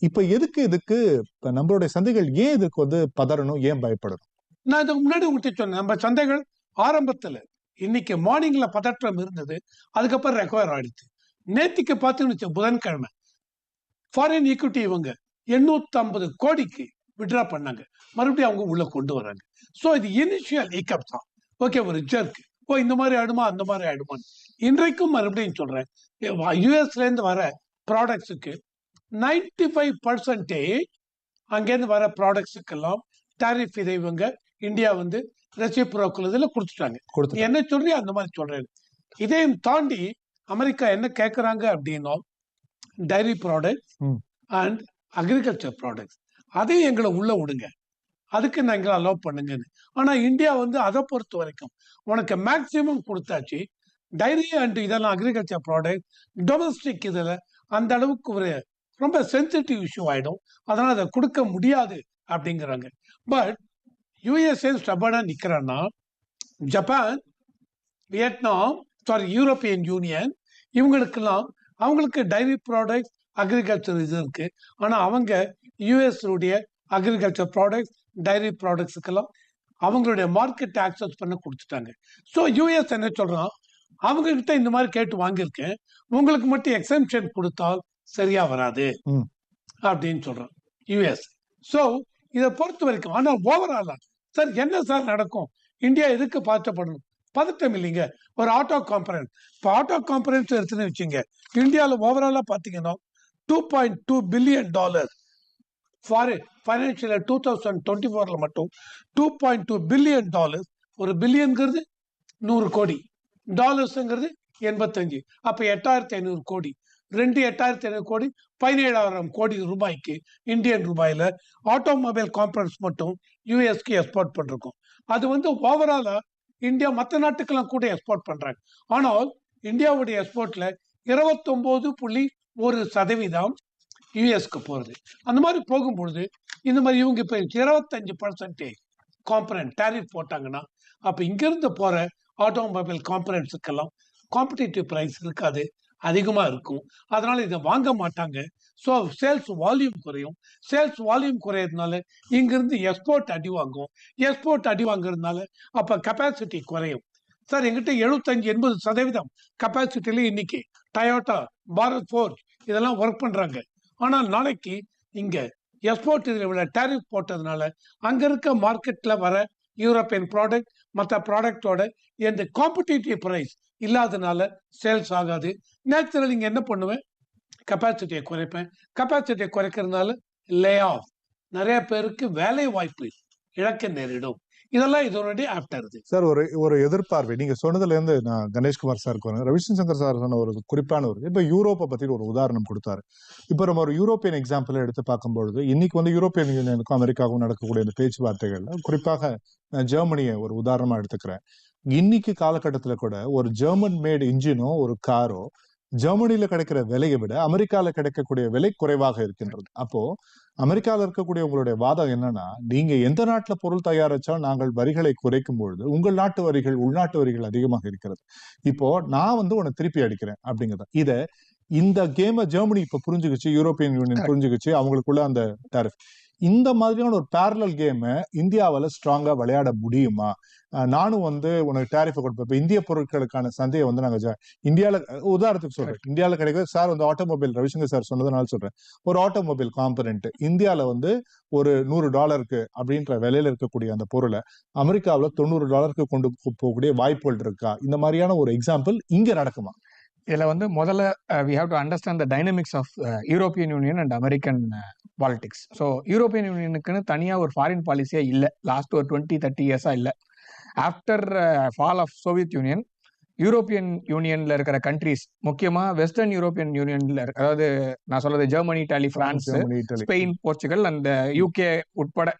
இப்ப எதுக்கு இதுக்கு இப்ப நம்மளுடைய சந்தைகள் ஏன் இதுக்கு வந்து பதறணும் ஏன் பயப்படணும்? நான் இதுக்கு முன்னாடி உங்கள்கிட்ட சொன்னேன் நம்ம சந்தைகள் ஆரம்பத்துல இன்னைக்கு மார்னிங்ல பதற்றம் இருந்தது அதுக்கப்புறம் ரெக்கவர் ஆயிடுச்சு. நேத்திக்கு பார்த்தீங்கன்னு புதன்கிழமை. ஃபாரின் ஈக்விட்டி இவங்க எண்ணூத்தி ஐம்பது கோடிக்கு விட்ரா பண்ணாங்க. மறுபடியும் அவங்க உள்ள கொண்டு வராங்க. ஸோ இது இனிஷியல் ஈக்கப் தான். ஓகே ஒரு ஜர்க் ஓ இந்த மாதிரி ஆயிடுமா? அந்த மாதிரி ஆயிடுமான்னு. இன்றைக்கும் மறுபடியும் சொல்றேன். யூஎஸ்ல இருந்து வர ப்ராடக்ட்ஸுக்கு நைன்டி ஃபைவ் பர்சன்டேஜ் அங்கேருந்து வர ப்ராடக்ட்ஸுக்கெல்லாம் டாரிஃப் இதை இவங்க இந்தியா வந்து ரெசிப்ரோக்கல் இதில் கொடுத்துட்டாங்க. கொடுத்து என்ன சொல்றியோ அந்த மாதிரி சொல்றேன். இதையும் தாண்டி அமெரிக்கா என்ன கேட்குறாங்க அப்படின்னா dairy product. And agriculture products அதையும் எங்களை உள்ளே விடுங்க. அதுக்கு நாங்கள் அலோவ் பண்ணுங்கன்னு. ஆனால் இந்தியா வந்து அதை பொறுத்த வரைக்கும் உனக்கு மேக்சிமம் கொடுத்தாச்சு. டைரி அண்ட் இதெல்லாம் அக்ரிகல்ச்சர் ப்ராடக்ட் டொமஸ்டிக் இதில் அந்த அளவுக்கு ஒரு ரொம்ப சென்சிட்டிவ் இஷ்யூ ஆகிடும் அதனால் அதை கொடுக்க முடியாது அப்படிங்கிறாங்க. பட் யூஎஸ்ஏ ஸ்டபனாக நிற்கிறேன்னா Japan Vietnam sorry European union இவங்களுக்கெல்லாம் அவங்களுக்கு டைரி ப்ராடக்ட் அக்ரிகல்ச்சர் இது இருக்கு. ஆனா அவங்க யூஎஸ் உடைய அக்ரிகல்ச்சர் ப்ராடக்ட்ஸ் டைரி ப்ராடக்ட்ஸுக்கெல்லாம் அவங்களுடைய மார்க்கெட் ஆக்சஸ் பண்ண கொடுத்துட்டாங்க. ஸோ யூஎஸ் என்ன சொல்றான்? அவங்க கிட்ட இந்த மாதிரி கேட்டு வாங்கியிருக்கேன். உங்களுக்கு மட்டும் எக்ஸம்ஷன் கொடுத்தால் சரியா வராது. அப்படின்னு சொல்றான் யூஎஸ் ஸோ இதை பொறுத்த வரைக்கும் ஆனா ஓவராலா சார் என்ன சார் நடக்கும்? இந்தியா எதுக்கு பாத்தப்படணும் பதட்டம் இல்லைங்க. ஒரு ஆட்டோ காம்பரன்ஸ் இப்போ ஆட்டோ காம்பரன்ஸ் எடுத்துன்னு வச்சுங்க இந்தியாவில் ஓவராலா பார்த்தீங்கன்னா two point two billion dollar foreign financial two thousand twenty ஃபோரில் மட்டும் two point two billion dollars ஒரு பில்லியன்கிறது நூறு கோடி. டாலர்ஸுங்கிறது எண்பத்தஞ்சு. அப்போ எட்டாயிரத்தி ஐநூறு கோடி. ரெண்டு எட்டாயிரத்தி ஐநூறு கோடி பதினேழாயிரம் கோடி ரூபாய்க்கு இந்தியன் ரூபாயில் ஆட்டோமொபைல் காம்பனன்ஸ் மட்டும் யூஎஸ்க்கு எக்ஸ்போர்ட் பண்ணிருக்கோம். அது வந்து ஓவராலாக இந்தியா மற்ற நாட்டுக்கெல்லாம் கூட எக்ஸ்போர்ட் பண்ணுறாங்க ஆனால் இந்தியாவுடைய எக்ஸ்போர்ட்டில் இருபத்தொம்போது புள்ளி ஒரு சதவீதம் யூஎஸ்க்கு போகிறது அந்த மாதிரி போகும்பொழுது இந்த மாதிரி இவங்க இப்போ இருபத்தஞ்சு பர்சன்டேஜ் காம்பனன்ட் டேரிஃப் போட்டாங்கன்னா அப்போ இங்கேருந்து போகிற ஆட்டோமொபைல் காம்பனன்ட்ஸுக்கெல்லாம் காம்படிட்டிவ் ப்ரைஸ் இருக்காது அதிகமாக இருக்கும். அதனால் இதை வாங்க மாட்டாங்க. ஸோ சேல்ஸ் வால்யூம் குறையும். சேல்ஸ் வால்யூம் குறையிறதுனால இங்கிருந்து எக்ஸ்போர்ட் அடி வாங்கும். எக்ஸ்போர்ட் அடி வாங்குறதுனால அப்போ கெப்பாசிட்டி குறையும். சார் எங்கிட்ட எழுபத்தஞ்சு எண்பது சதவீதம் கெப்பாசிட்டியில் இன்னைக்கு டயோட்டா பாரத் ஃபோர்ஸ் இதெல்லாம் ஒர்க் பண்ணுறாங்க ஆனால் நாளைக்கு இங்கே எக்ஸ்போர்ட் இதில் உள்ள டேரிஃப் போட்டதுனால அங்கே இருக்க மார்க்கெட்டில் வர யூரோப்பியன் ப்ராடக்ட் மற்ற ப்ராடக்டோட எந்த காம்படிட்டிவ் ப்ரைஸ் இல்லாதனால சேல்ஸ் ஆகாது. நேச்சுரல் நீங்கள் என்ன பண்ணுவேன்? கெப்பாசிட்டியை குறைப்பேன். கெப்பாசிட்டியை குறைக்கிறதுனால லே ஆஃப் நிறைய பேருக்கு வேலை வாய்ப்பு இழக்க நேரிடும். இதெல்லாம் இதனுடைய ஆப்டர் இது. சார் ஒரு ஒரு எதிர்பார்வை. நீங்க சொன்னதுல இருந்து நான் கணேஷ்குமார் சாருக்கு வரேன். ரவிசங்கர் சார் சொன்ன ஒரு குறிப்பான ஒரு இப்ப யூரோப்பை பத்தி ஒரு உதாரணம் கொடுத்தாரு. இப்ப நம்ம ஒரு யூரோப்பியன் எக்ஸாம்பிள் எடுத்து பார்க்கும்பொழுது இன்னைக்கு வந்து யூரோப்பியன் யூனியனுக்கும் அமெரிக்காவுக்கும் நடக்கக்கூடிய இந்த பேச்சுவார்த்தைகள்ல குறிப்பாக ஜெர்மனியை ஒரு உதாரணமா எடுத்துக்கிறேன். இன்னைக்கு காலகட்டத்துல கூட ஒரு ஜெர்மன் மேட் இன்ஜினோ ஒரு காரோ ஜெர்மனியில கிடைக்கிற விலையை விட அமெரிக்கால கிடைக்கக்கூடிய விலை குறைவாக இருக்கின்றது. அப்போ அமெரிக்கால இருக்கக்கூடிய உங்களுடைய வாதம் என்னன்னா நீங்க எந்த நாட்டுல பொருள் தயாரிச்சா நாங்கள் வரிகளை குறைக்கும் பொழுது உங்கள் நாட்டு வரிகள் உள்நாட்டு வரிகள் அதிகமாக இருக்கிறது. இப்போ நான் வந்து உன்னை திருப்பி அடிக்கிறேன் அப்படிங்கிறத. இத இந்த கேமை ஜெர்மனி இப்ப புரிஞ்சுக்கிச்சு யூரோப்பியன் யூனியன் புரிஞ்சுக்கிச்சு அவங்களுக்குள்ள அந்த டேரிஃப் இந்த மாதிரியான ஒரு பேரலல் கேமை இந்தியாவில் ஸ்ட்ராங்கா விளையாட முடியுமா? நானும் வந்து உனக்கு டேரிஃபை கொடுப்பேன். இப்போ இந்திய பொருட்களுக்கான சந்தையை வந்து நாங்கள் இந்தியால உதாரணத்துக்கு சொல்றேன். இந்தியாவில் கிடைக்கிற சார் வந்து ஆட்டோமொபைல் ரவிசங்கர் சார் சொன்னதுனால சொல்றேன். ஒரு ஆட்டோமொபைல் காம்பனன்ட் இந்தியாவில் வந்து ஒரு நூறு டாலருக்கு அப்படின்ற விலையில இருக்கக்கூடிய அந்த பொருளை அமெரிக்காவில் தொண்ணூறு டாலருக்கு கொண்டு போகக்கூடிய வாய்ப்புகள் இருக்கா? இந்த மாதிரியான ஒரு எக்ஸாம்பிள் இங்க நடக்குமா? இதுல வந்து முதல்ல we have to understand the dynamics of European union and American politics so European யூனியனுக்குன்னு தனியாக ஒரு ஃபாரின் பாலிசியே இல்லை. லாஸ்ட் ஒரு டுவெண்ட்டி தேர்ட்டி இயர்ஸாக இல்லை. After fall of Soviet union European யூனியன்ல இருக்கிற கண்ட்ரீஸ் முக்கியமா வெஸ்டர்ன் யூரோப்பியன் யூனியன்ல இருக்க- அதாவது நான் சொல்றது Germany Italy France. Spain Portugal அந்த யூகே உட்பட.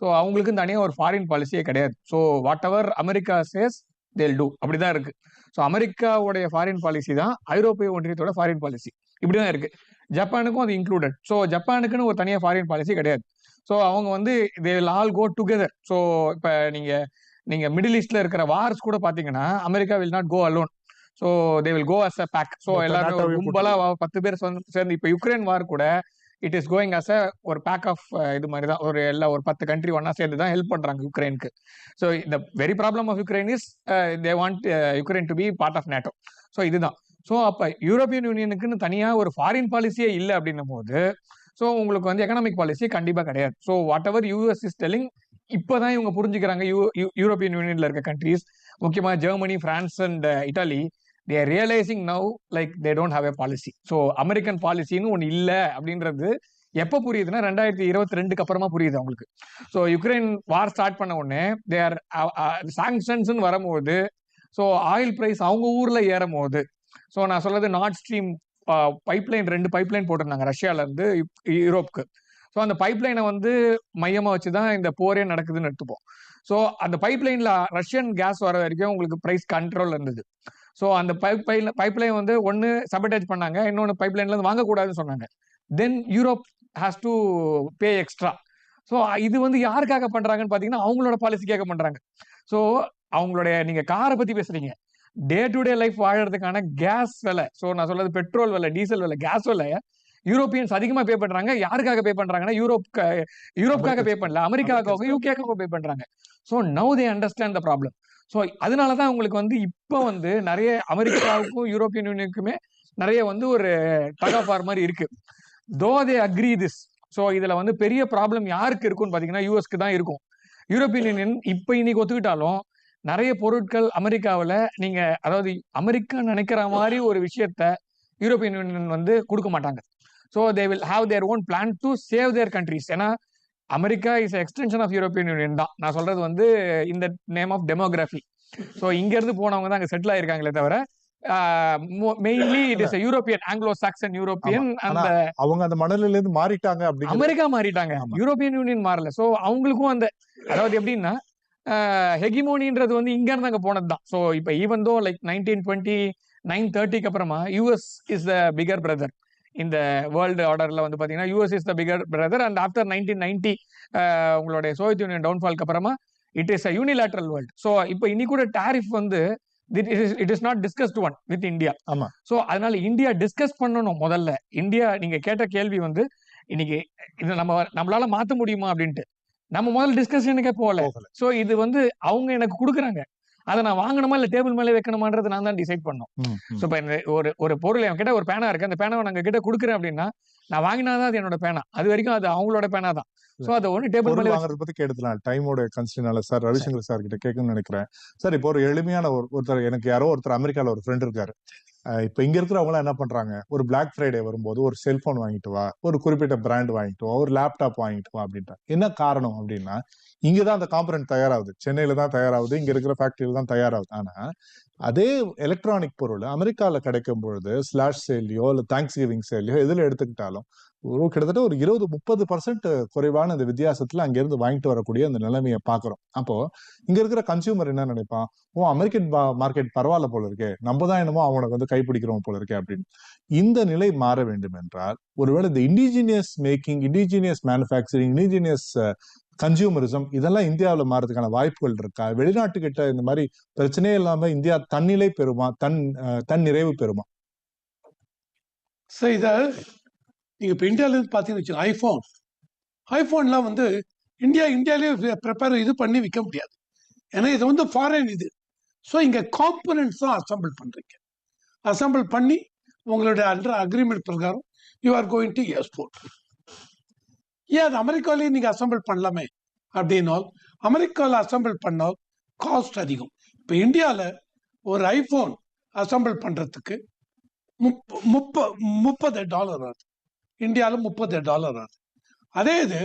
ஸோ அவங்களுக்கு தனியாக ஒரு ஃபாரின் பாலிசியே கிடையாது. So whatever America says they'll do அப்படிதான் இருக்கு. ஸோ அமெரிக்காவுடைய ஃபாரின் பாலிசி தான் ஐரோப்பிய ஒன்றியத்தோட ஃபாரின் பாலிசி இப்படிதான் இருக்கு. ஜப்பானுக்கும் அது இன்க்ளூடட் ஸோ ஜப்பானுக்குன்னு ஒரு தனியாக ஃபாரின் பாலிசி கிடையாது. ஸோ அவங்க வந்து they will all go together so இப்போ நீங்க நீங்க மிடில் ஈஸ்ட்ல இருக்கிற வார்ஸ் கூட பாத்தீங்கன்னா America will not go alone so they will go as a pack so எல்லாரும் ஒரு நாட்டாவையும் கும்பலா வா- பத்து பேர் சேர்ந்து- சேர்ந்து இப்போ யுக்ரைன் வார் கூட it is going as a ஒரு பேக் ஆஃப் இது மாதிரி தான் ஒரு எல்லா ஒரு பத்து கண்ட்ரி ஒன்னா சேர்ந்து தான் ஹெல்ப் பண்றாங்க யுக்ரைனுக்கு ஸோ இந்த very problem of Ukraine is they want Ukraine to be part of NATO so இதுதான். ஸோ அப்போ யூரோப்பியன் யூனியனுக்குன்னு தனியாக ஒரு ஃபாரின் பாலிசியே இல்லை அப்படின்னும் போது ஸோ உங்களுக்கு வந்து எக்கனாமிக் பாலிசி கண்டிப்பாக கிடையாது. So whatever US is telling இப்போதான் இவங்க புரிஞ்சுக்கிறாங்க யூ யூ- யூரோப்பியன் யூனியன்ல இருக்க கண்ட்ரீஸ் முக்கியமாக Germany France and Italy they are realising now like they don't have a policy so American பாலிசின்னு ஒன்று இல்லை அப்படின்றது எப்போ புரியுதுன்னா ரெண்டாயிரத்தி இருபத்தி ரெண்டுக்கு அப்புறமா புரியுது அவங்களுக்கு. ஸோ யுக்ரைன் வார் ஸ்டார்ட் பண்ண உடனே தே ஆர் சாங்ஷன்ஸ்னு வரும்போது ஸோ ஆயில் ப்ரைஸ் அவங்க ஊரில் ஏறும் போது ஸோ நான் சொல்றது நார்ட் ஸ்ட்ரீம் பைப்லைன் ரெண்டு பைப்லைன் போட்டிருந்தாங்க ரஷ்யால இருந்து யூ- யூரோப்க்கு ஸோ அந்த பைப்லைனை வந்து மையமாக வச்சு தான் இந்த போரே நடக்குதுன்னு எடுத்துப்போம். ஸோ அந்த பைப்லைனில் ரஷ்யன் கேஸ் வர வரைக்கும் உங்களுக்கு ப்ரைஸ் கண்ட்ரோல் இருந்தது. ஸோ அந்த பைப் பைப்லைன் வந்து ஒன்று சபடேஜ் பண்ணாங்க இன்னொன்று பைப்லைன்ல இருந்து வாங்கக்கூடாதுன்னு சொன்னாங்க. Then Europe has to pay extra so இது வந்து யாருக்காக பண்றாங்கன்னு பார்த்தீங்கன்னா அவங்களோட பாலிசிக்காக பண்றாங்க. ஸோ அவங்களுடைய நீங்கள் காரை பற்றி பேசுறீங்க. டே டு டே லைஃப் வாழறதுக்கான கேஸ் விலை. ஸோ நான் சொல்றது பெட்ரோல் விலை டீசல் விலை கேஸ் விலை யூரோப்பியன்ஸ் அதிகமா பே பண்றாங்க. யாருக்காக பே பண்றாங்கன்னா யூரோப் யூரோப்காக பே பண்ணல அமெரிக்காவுக்காக யூகேக்காக பே பண்றாங்க. So now they understand the problem so அதனால தான் உங்களுக்கு வந்து இப்போ வந்து நிறைய அமெரிக்காவுக்கும் யூரோப்பியன் யூனியனுக்குமே நிறைய வந்து ஒரு டக் ஆஃப் ஆர் மாதிரி இருக்கு. தோ தே அக்ரி திஸ் ஸோ இதுல வந்து பெரிய ப்ராப்ளம் யாருக்கு இருக்கும்னு பாத்தீங்கன்னா யூஎஸ்க்கு தான் இருக்கும். யூரோப்பியன் யூனியன் இப்போ இன்னைக்கு ஒத்துக்கிட்டாலும் நிறைய பொருட்கள் அமெரிக்காவில் நீங்க அதாவது அமெரிக்கா நினைக்கிற மாதிரி ஒரு விஷயத்த யூரோப்பியன் யூனியன் வந்து கொடுக்க மாட்டாங்க. So they will have their own plan to save their countries ஏன்னா America is extension of European union தான். நான் சொல்றது வந்து இந்த நேம் ஆஃப் டெமோகிராஃபி ஸோ இங்க இருந்து போனவங்க தான் அங்க செட்டில் ஆயிருக்காங்களே தவிர mainly it is European Anglo Saxon European அந்த அவங்க அந்த மணலில இருந்து மாறிட்டாங்க அப்படிங்கிறது அமெரிக்கா மாறிட்டாங்க. யூரோப்பியன் யூனியன் மாறல. சோ அவங்களுக்கும் அந்த அதாவது எப்படின்னா ஹெகிமோனின்றது வந்து இங்க இருந்து அங்க போனது தான் ஸோ இப்போ even though like nineteen twenty nine தேர்ட்டிக்கு அப்புறமா US is the bigger brother இந்த வேர்ல்டு ஆர்டர்ல வந்து பாத்தீங்கன்னா US is the bigger brother and after nineteen ninety உங்களுடைய சோவியத் யூனியன் டவுன்ஃபால்க்கு அப்புறமா it is a unilateral world so இப்போ இன்னி கூட டாரிஃப் வந்து it is not discussed one with India ஆமா. ஸோ அதனால இந்தியா டிஸ்கஸ் பண்ணணும் முதல்ல. இந்தியா நீங்க கேட்ட கேள்வி வந்து இன்னைக்கு இது நம்ம நம்மளால மாத்த முடியுமா அப்படின்ட்டு. நம்ம முதல்ல டிஸ்கஷனுக்கே போகல. ஸோ இது வந்து அவங்க எனக்கு கொடுக்குறாங்க. அதை நான் வாங்கணுமா இல்ல டேபிள் மேலே வைக்கணுமான்றது நான் தான் டிசைட் பண்ணணும் ம், ம். ஸோ இப்போ ஒரு ஒரு பொருள் என் கிட்ட ஒரு பேனா இருக்கு. அந்த பேனாவை நாங்க கிட்ட கொடுக்குறேன் அப்படின்னா நான் வாங்கினாதான் அது என்னோட பேனா. அது வரைக்கும் அது அவங்களோட பேனா தான் ஸோ அதை ஒன்று டேபிள் மேலே வாங்குறத பத்தி கேட்டுலாம் டைமோட கன்ஸ்டன்டால சார் ரவிசங்கர் சார். கிட்ட கேட்கணும்னு நினைக்கிறேன். சார் இப்போ ஒரு எளிமையான ஒரு ஒருத்தர் எனக்கு யாரோ ஒருத்தர் அமெரிக்கால ஒரு ஃப்ரெண்ட் இருக்காரு. இப்போ இங்க இருக்கிறவங்க என்ன பண்றாங்க? ஒரு பிளாக் ஃப்ரைடே வரும்போது ஒரு செல்போன் வாங்கிட்டு வா. ஒரு குறிப்பிட்ட பிராண்ட் வாங்கிட்டு வா. ஒரு லேப்டாப் வாங்கிட்டு வா அப்படின்ட்டு என்ன காரணம் அப்படின்னா இங்கதான் அந்த காம்பனன்ட் தயாராகுது. சென்னையில தான் தயாராகுது. இங்க இருக்கிற ஃபேக்டரியில தான் தயாராகுது. ஆனா அதே எலக்ட்ரானிக் பொருள் அமெரிக்கால கிடைக்கும் பொழுது ஸ்லாஷ் சேல்லையோ இல்ல தேங்க்ஸ் கிவிங் சேல்லையோ எதுல எடுத்துக்கிட்டாலும் கிட்டத்தட்ட ஒரு இருபது முப்பது பர்சன்ட் குறைவான இந்த வித்தியாசத்துல அங்கிருந்து வாங்கிட்டு வரக்கூடிய அந்த நிலைமையை பாக்குறோம். அப்போ இங்க இருக்கிற கன்சியூமர் என்ன நினைப்பான்? ஓ அமெரிக்கன் மார்க்கெட் பரவாயில்ல போல இருக்கே. நம்ம தான் என்னமோ அவனுக்கு வந்து கைப்பிடிக்கிறோம் போல இருக்கே அப்படின்னு. இந்த நிலை மாற வேண்டும் என்றால் ஒருவேளை இந்த indigenous making indigenous manufacturing indigenous consumerism இதெல்லாம் இந்தியாவில் மாறதுக்கான வாய்ப்புகள் இருக்கா? வெளிநாட்டுக்கிட்ட இந்த மாதிரி பிரச்சனையே இல்லாம இந்தியா தன்னிலை பெறுமா? தன் அஹ், தன் நிறைவு பெறுமா? சார் இதை நீங்கள் இப்போ இந்தியாவிலேருந்து பார்த்தீங்கன்னு வச்சுக்கோங்க ஐஃபோன் ஐஃபோன்லாம் வந்து இந்தியா இந்தியாவிலே ப்ரிப்பேர் இது பண்ணி விற்க முடியாது. ஏன்னா இது வந்து ஃபாரின் இது. ஸோ இங்கே காம்பனன்ட்ஸ் தான் அசம்பிள் பண்ணுறீங்க அசம்பிள் பண்ணி உங்களுடைய அண்டர் அக்ரிமெண்ட் பிரகாரம் you are going to export ஏன் அது அமெரிக்காவிலேயே நீங்கள் அசம்பிள் பண்ணலாமே அப்படின்னால் அமெரிக்காவில் அசம்பிள் பண்ணால் காஸ்ட் அதிகம். இப்போ இந்தியாவில் ஒரு ஐஃபோன் அசம்பிள் பண்ணுறதுக்கு முப்ப முப்ப முப்பது டாலர் ஆகுது. இந்தியாவில் முப்பது டாலர் ஆகுது அதே இது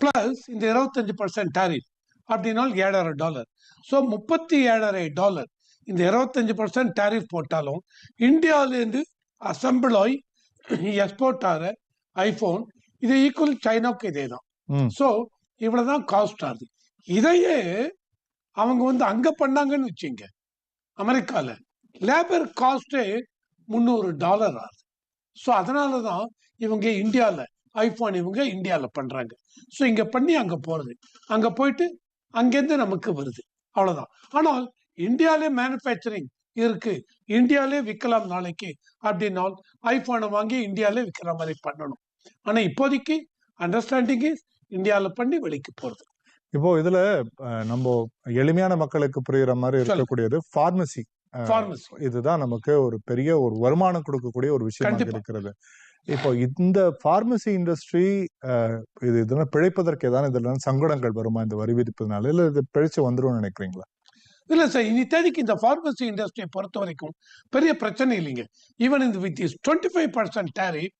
ப்ளஸ் இந்த இருபத்தஞ்சு பர்சன்ட் டாரிஃப் அப்படின்னால் ஏழாயிரம் டாலர் ஸோ முப்பத்தி ஏழரை டாலர் இந்த இருபத்தஞ்சு பர்சன்ட் டாரிஃப் போட்டாலும் இந்தியாவிலேருந்து அசம்பிள் ஆகி எக்ஸ்போர்ட் ஆகிற ஐஃபோன் இது ஈக்குவல் சைனாவுக்கு இதே தான். ஸோ இவ்வளோதான் காஸ்ட் ஆகுது. இதையே அவங்க வந்து அங்கே பண்ணாங்கன்னு வச்சுங்க அமெரிக்காவில் லேபர் காஸ்ட்டே முந்நூறு டாலர் ஆகுது. ஸோ அதனால தான் இவங்க இந்தியாவில் ஐஃபோன் இவங்க இந்தியாவில் பண்ணுறாங்க ஸோ இங்கே பண்ணி அங்கே போகிறது அங்கே போயிட்டு அங்கேருந்து நமக்கு வருது. அவ்வளோதான் ஆனால் இந்தியாவிலே மேனுஃபேக்சரிங் இருக்கு. இந்தியாவிலே விற்கலாம் நாளைக்கு அப்படின்னால் ஐஃபோனை வாங்கி இந்தியாவிலே விற்கிற மாதிரி பண்ணணும். ஆனால் இப்போதைக்கு அண்டர்ஸ்டாண்டிங் இஸ் இந்தியாவில் பண்ணி வெளிக்கு போகிறது இப்போ இதுல நம்ம எளிமையான மக்களுக்கு புரியுற மாதிரி. இருக்கக்கூடியது ஃபார்மசி ஃபார்மசி இதுதான் நமக்கு ஒரு பெரிய ஒரு வருமானம் கொடுக்கக்கூடிய ஒரு கண்டிப்பா. இருக்கிறது. இப்போ இந்த ஃபார்மசி இண்டஸ்ட்ரி இது இதெல்லாம் பிழைப்பதற்கு ஏதாவது இதுல சங்கடங்கள் வருமா? இந்த வரி விதிப்பதனால இல்ல இது பிழைச்சு வந்துரும்னு நினைக்கிறீங்களா? இல்லை சார் இனி தேதிக்கு இந்த ஃபார்மசி இண்டஸ்ட்ரியை பொறுத்த வரைக்கும் பெரிய பிரச்சனை இல்லைங்க. ஈவன் இந்த with is twenty five percent tariff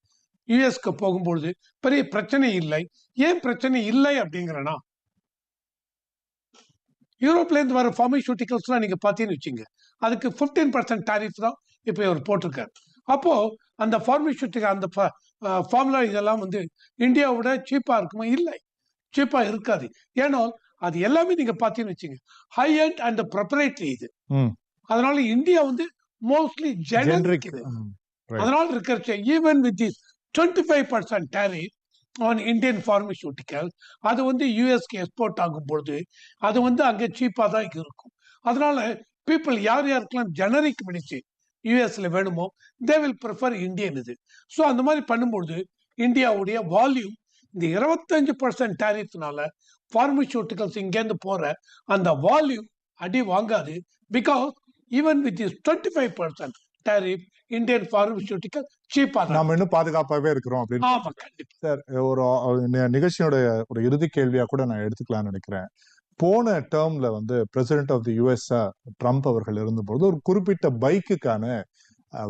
யூஎஸ்க்கு போகும்பொழுது பெரிய பிரச்சனை இல்லை. ஏன் பிரச்சனை இல்லை அப்படிங்கிறனா யூரோப்லேருந்து வர ஃபார்மசூட்டிக்கல்ஸ்லாம் நீங்கள் பார்த்தீங்கன்னு வச்சுங்க. அதுக்கு ஃபிஃப்டீன் பர்சன்ட் டாரிஃப் தான் இப்போ இவர் போட்டிருக்காரு. அப்போது அந்த ஃபார்மசூட்டிக்கல் அந்த ஃபார்முலா இதெல்லாம் வந்து இந்தியாவோட சீப்பாக இருக்குமா? இல்லை. சீப்பாக இருக்காது. ஏன்னா அது எல்லாமே நீங்கள் பார்த்தீங்கன்னு வச்சுங்க. ஹை அண்ட் அண்ட் ப்ரொப்பரேட்டரி இது. அதனால இந்தியா வந்து மோஸ்ட்லி ஜெனரிக் இது. அதனால இருக்கிறச்ச even with twenty five percent tariff on Indian pharmaceutical அது வந்து யூஎஸ்க்கு எக்ஸ்போர்ட் ஆகும் பொழுது அது வந்து அங்கே சீப்பாக தான் இருக்கும். அதனால பீப்புள் யார் யாருக்கெல்லாம் ஜெனரிக் மெடிசின் யூஎஸ்ல வேணுமோ தே வில் ப்ரிஃபர் இந்தியன் இது. ஸோ அந்த மாதிரி பண்ணும்பொழுது இந்தியாவுடைய வால்யூம் இந்த இருபத்தஞ்சு பர்சன்ட் டேரிஃப்னால ஃபார்மசூட்டிக்கல்ஸ் இங்கேருந்து போகிற அந்த வால்யூம் அடி வாங்காது because even with is twenty five percent tariff Indian pharmaceutical சீப்பாக நாம இன்னும் பாதுகாப்பாகவே இருக்கிறோம் அப்படின்னு. ஆமா கண்டிப்பா. சார் ஒரு நிகழ்ச்சியோட ஒரு இறுதி கேள்வியா கூட நான் எடுத்துக்கலாம்னு நினைக்கிறேன். போன டேர்ம்ல வந்து president of the US Trump அவர்கள் இருந்தபோது ஒரு குறிப்பிட்ட பைக்குக்கான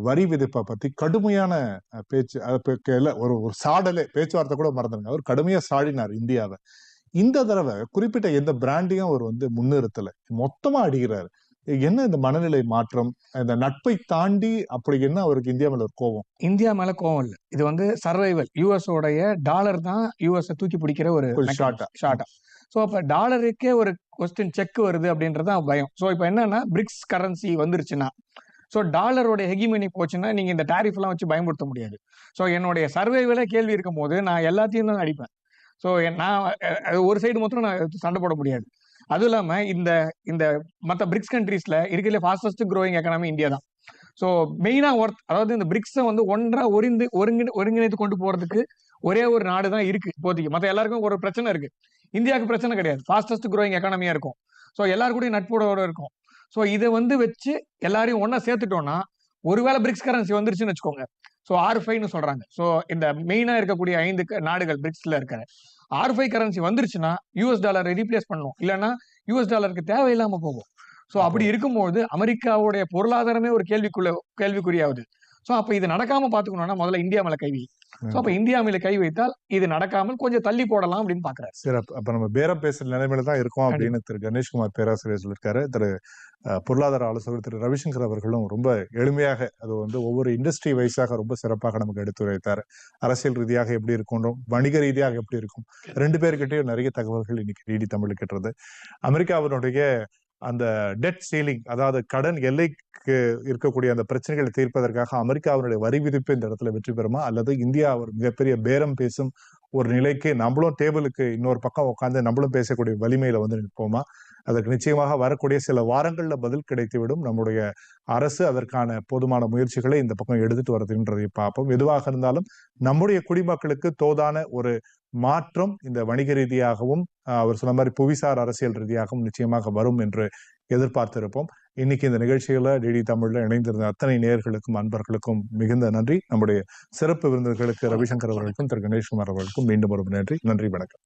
வரி விதிப்பை பத்தி கடுமையான பேச்சு ஒரு ஒரு சாடலே பேச்சுவார்த்தை கூட மறந்துடுங்க. அவர் கடுமையா சாடினார் இந்தியாவை. இந்த தடவை குறிப்பிட்ட எந்த பிராண்டையும் அவர் வந்து முன்னிறுத்தல. மொத்தமா அடிக்கிறாரு. என்ன இந்த மனநிலை மாற்றம்? இந்த நட்பை தாண்டி அப்படி என்ன அவருக்கு இந்தியா மேல ஒரு கோபம்? இந்தியா மேல கோவம் இல்லை. இது வந்து சர்வைவல் யூஎஸ் உடைய டாலர் தான் யூஎஸ் தூக்கி பிடிக்கிற ஒரு ஷார்ட்டா ஷார்ட்டா ஸோ அப்போ டாலருக்கே ஒரு கொஸ்டின் செக் வருது அப்படின்றது தான் பயம். ஸோ இப்போ என்னன்னா பிரிக்ஸ் கரன்சி வந்துருச்சுன்னா ஸோ டாலரோட ஹெகிமனி போச்சுன்னா நீங்க இந்த எல்லாம் வச்சு பயன்படுத்த முடியாது. ஸோ என்னுடைய சர்வைவலே கேள்வி இருக்கும் போது நான் எல்லாத்தையும் தான் அடிப்பேன். ஸோ நான் ஒரு சைடு மாத்திரம் நான் சண்டை போட முடியாது. அதுவும் இல்லாம இந்த இந்த மற்ற பிரிக்ஸ் கண்ட்ரீஸ்ல இருக்கிறதுல ஃபாஸ்டஸ்ட் க்ரோயிங் எக்கனாமி இந்தியா தான். ஸோ மெயினாக ஒர்த் அதாவது இந்த பிரிக்ஸை வந்து ஒன்றா ஒரிந்து ஒருங்கி ஒருங்கிணைத்து கொண்டு போறதுக்கு ஒரே ஒரு நாடு தான் இருக்கு இப்போதைக்கு. மற்ற எல்லாருக்கும் ஒரு பிரச்சனை இருக்கு. இந்தியாவுக்கு பிரச்சனை கிடையாது. ஃபாஸ்டஸ்ட் க்ரோயிங் எக்கானமியா இருக்கும். ஸோ எல்லாரும் கூடயும் நட்போட இருக்கும். ஸோ இதை வந்து வச்சு எல்லாரையும் ஒன்றா சேர்த்துட்டோம்னா ஒருவேளை பிரிக்ஸ் கரன்சி வந்துருச்சுன்னு வச்சுக்கோங்க. ஸோ ஆர் ஃபைவ்னு சொல்றாங்க. ஸோ இந்த மெயினா இருக்கக்கூடிய ஐந்து நாடுகள் பிரிக்ஸ்ல இருக்கிற. ஆர் ஃபைவ் கரன்சி வந்துருச்சுன்னா யூஎஸ் டாலரை ரீப்ளேஸ் பண்ணணும் இல்லைன்னா யூஎஸ் டாலருக்கு தேவையில்லாம போகும். ஸோ அப்படி இருக்கும்போது அமெரிக்காவுடைய பொருளாதாரமே ஒரு கேள்விக்குள்ள கேள்விக்குறியாகுது. ஸோ அப்போ இது நடக்காம பாத்துக்கணும்னா முதல்ல இந்தியா மேல கை வை. ஸோ அப்போ இந்தியா மேல கை வைத்தால் இது நடக்காமல் கொஞ்சம் தள்ளி போடலாம் அப்படின்னு பாக்குறாரு. சிறப்பு. அப்ப நம்ம பேரம் பேசுற நிலைமையில தான் இருக்கோம் அப்படின்னு திரு கணேஷ்குமார் பேராசிரியர் சொல்லியிருக்காரு. திரு பொருளாதார ஆலோசகர் திரு ரவிசங்கர் அவர்களும் ரொம்ப எளிமையாக அது வந்து ஒவ்வொரு இண்டஸ்ட்ரி வைஸாக ரொம்ப சிறப்பாக நமக்கு எடுத்துரைத்தார். அரசியல் ரீதியாக எப்படி இருக்கும் வணிக ரீதியாக எப்படி இருக்கும்? ரெண்டு பேர்கிட்டயும் நிறைய தகவல்கள் இன்னைக்கு டிடி தமிழ் கிட்டுறது அமெரிக்காவினுடைய அந்த டெட் சீலிங் அதாவது கடன் எல்லைக்கு இருக்கக்கூடிய அந்த பிரச்சனைகளை தீர்ப்பதற்காக அமெரிக்காவினுடைய வரி விதிப்பு இந்த இடத்துல வெற்றி பெறுமா? அல்லது இந்தியா ஒரு மிகப்பெரிய பேரம் பேசும் ஒரு நிலைக்கு நம்மளும் டேபிளுக்கு இன்னொரு பக்கம் உட்காந்து நம்மளும் பேசக்கூடிய வலிமையில வந்து நிற்போமா? அதற்கு நிச்சயமாக வரக்கூடிய சில வாரங்களில் பதில் கிடைத்துவிடும். நம்முடைய அரசு அதற்கான போதுமான முயற்சிகளை இந்த பக்கம் எடுத்துட்டு வருதுன்றதை பார்ப்போம். எதுவாக இருந்தாலும் நம்முடைய குடிமக்களுக்கு தோதான ஒரு மாற்றம் இந்த வணிக ரீதியாகவும் ஆஹ், அவர் சொன்ன மாதிரி புவிசார் அரசியல் ரீதியாகவும் நிச்சயமாக வரும் என்று எதிர்பார்த்திருப்போம். இன்னைக்கு இந்த நிகழ்ச்சியில டிடி தமிழ்ல இணைந்திருந்த அத்தனை நேர்களுக்கும் அன்பர்களுக்கும் மிகுந்த நன்றி. நம்முடைய சிறப்பு விருந்தர்களுக்கு ரவிசங்கர் அவர்களுக்கும் திரு. கணேஷ்குமார் அவர்களுக்கும் மீண்டும் ஒரு நன்றி. நன்றி வணக்கம்.